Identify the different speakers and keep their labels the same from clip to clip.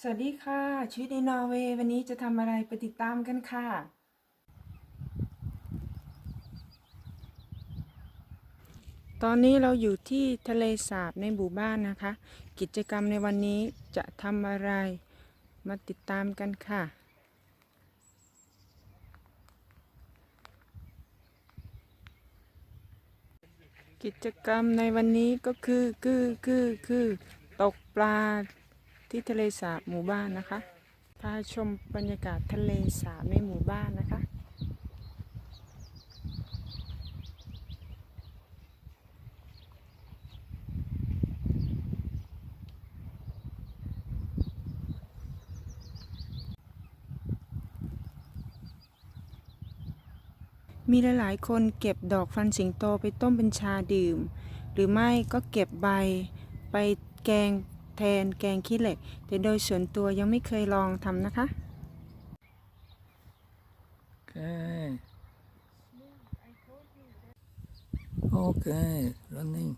Speaker 1: สวัสดีค่ะ ชีวิตในนอร์เวย์วันนี้จะทำอะไรไปติดตามกันค่ะ ตอนนี้เราอยู่ที่ทะเลสาบในหมู่บ้านนะคะ กิจกรรมในวันนี้จะทำอะไรมาติดตามกันค่ะ กิจกรรมในวันนี้ก็คือคือคือคือตกปลาที่ทะเลสาบหมู่บ้านนะคะ พาชมบรรยากาศทะเลสาบในหมู่บ้านนะคะ มีหลายๆ คนเก็บดอกฟันสิงโตไปต้มเป็นชาดื่ม หรือไม่ก็เก็บใบไปแกงแทนแกงขี้เหล็ก แต่โดยส่วนตัวยังไม่เคยลองทำนะคะ
Speaker 2: Okay. Okay, running.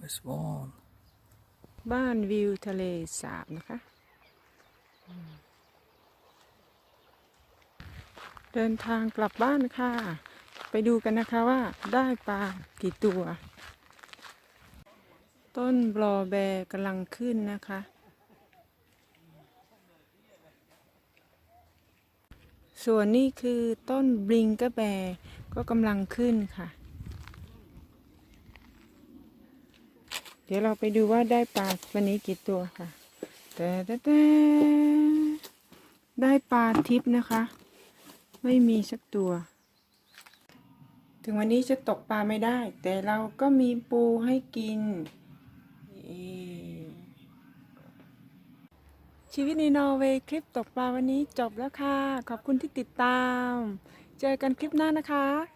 Speaker 2: Miss Vaughn.
Speaker 1: บ้านวิวทะเลสาบนะคะ เดินทางกลับบ้านค่ะ ไปดูกันนะคะว่าได้ปลากี่ตัว ต้นบลอแบกำลังขึ้นนะคะ ส่วนนี้คือต้นบลิงกะแบก็กำลังขึ้นค่ะ เดี๋ยวเราไปดูว่าได้ปลาวันนี้กี่ตัวค่ะแต่แต่ได้ปลาทิพย์นะคะ ไม่มีสักตัว ถึงวันนี้จะตกปลาไม่ได้ แต่เราก็มีปูให้กิน ชีวิตในนอร์เวย์คลิปตกปลาวันนี้จบแล้วค่ะ ขอบคุณที่ติดตาม เจอกันคลิปหน้านะคะ